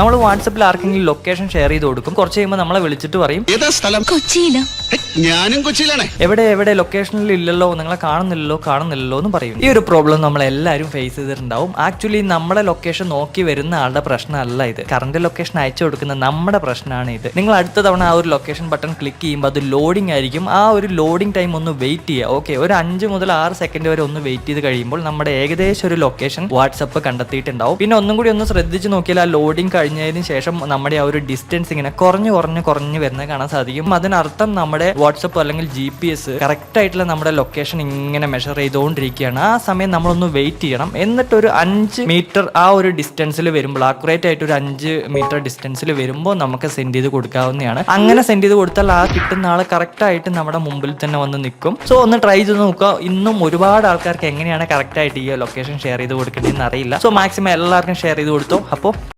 നമ്മൾ വാട്സപ്പിൽ ആർക്കെങ്കിലും ലൊക്കേഷൻ ഷെയർ ചെയ്ത് കൊടുക്കും. കുറച്ച് കഴിയുമ്പോൾ നമ്മളെ വിളിച്ചിട്ട് പറയും. ഏതാ സ്ഥലം? കൊച്ചിയിലോ? ഞാനും കൊച്ചിയിലാണ്. എവിടെ എവിടെ ലൊക്കേഷനിൽ ഇല്ലല്ലോ നിങ്ങളെ കാണുന്നില്ലല്ലോ കാണുന്നില്ലല്ലോ എന്ന് പറയും. ഈ ഒരു പ്രോബ്ലം നമ്മൾ എല്ലാവരും ഫേസ് ചെയ്തിട്ടുണ്ടാവും. ആക്ച്വലി നമ്മുടെ ലൊക്കേഷൻ നോക്കി വരുന്ന ആളുടെ പ്രശ്നമല്ല ഇത്. കറണ്ട് ലൊക്കേഷൻ അയച്ചു കൊടുക്കുന്ന നമ്മുടെ പ്രശ്നമാണ് ഇത്. നിങ്ങൾ അടുത്ത തവണ ആ ഒരു ലൊക്കേഷൻ ബട്ടൺ ക്ലിക്ക് ചെയ്യുമ്പോൾ അത് ലോഡിംഗ് ആയിരിക്കും. ആ ഒരു ലോഡിംഗ് ടൈം ഒന്ന് വെയിറ്റ് ചെയ്യുക ഓക്കെ ഒരു അഞ്ച് മുതൽ ആറ് സെക്കൻഡ് വരെ ഒന്ന് വെയിറ്റ് ചെയ്ത് കഴിയുമ്പോൾ നമ്മുടെ ഏകദേശം ഒരു ലൊക്കേഷൻ വാട്സപ്പ് കണ്ടെത്തിയിട്ടുണ്ടാവും. പിന്നെ ഒന്നും കൂടി ഒന്ന് ശ്രദ്ധിച്ച് നോക്കിയാൽ ആ ലോഡിംഗ് കഴിഞ്ഞതിന് ശേഷം നമ്മുടെ ആ ഒരു ഡിസ്റ്റൻസ് ഇങ്ങനെ കുറഞ്ഞു കുറഞ്ഞു കുറഞ്ഞു വരുന്നത് കാണാൻ സാധിക്കും. അതിനർത്ഥം നമ്മുടെ വാട്സപ്പ് അല്ലെങ്കിൽ ജി പി എസ് കറക്റ്റ് ആയിട്ടുള്ള നമ്മുടെ ലൊക്കേഷൻ ഇങ്ങനെ മെഷർ ചെയ്തുകൊണ്ടിരിക്കുകയാണ്. ആ സമയം നമ്മളൊന്ന് വെയിറ്റ് ചെയ്യണം. എന്നിട്ട് ഒരു അഞ്ച് മീറ്റർ ആ ഒരു ഡിസ്റ്റൻസിൽ വരുമ്പോൾ ആക്യുറേറ്റ് ആയിട്ട് ഒരു അഞ്ച് മീറ്റർ ഡിസ്റ്റൻസിൽ വരുമ്പോൾ നമുക്ക് സെൻഡ് ചെയ്ത് കൊടുക്കാവുന്നതാണ്. അങ്ങനെ സെൻഡ് ചെയ്ത് കൊടുത്താൽ ആ കിട്ടുന്ന ആൾ കറക്റ്റ് ആയിട്ട് നമ്മുടെ മുമ്പിൽ തന്നെ വന്ന് നിൽക്കും. സോ ഒന്ന് ട്രൈ ചെയ്ത് നോക്കുക. ഇന്നും ഒരുപാട് ആൾക്കാർക്ക് എങ്ങനെയാണ് കറക്റ്റ് ആയിട്ട് ഈ ലൊക്കേഷൻ ഷെയർ ചെയ്ത് കൊടുക്കേണ്ടതെന്ന് അറിയില്ല. സോ മാക്സിമം എല്ലാവർക്കും ഷെയർ ചെയ്ത് കൊടുത്തു. അപ്പോൾ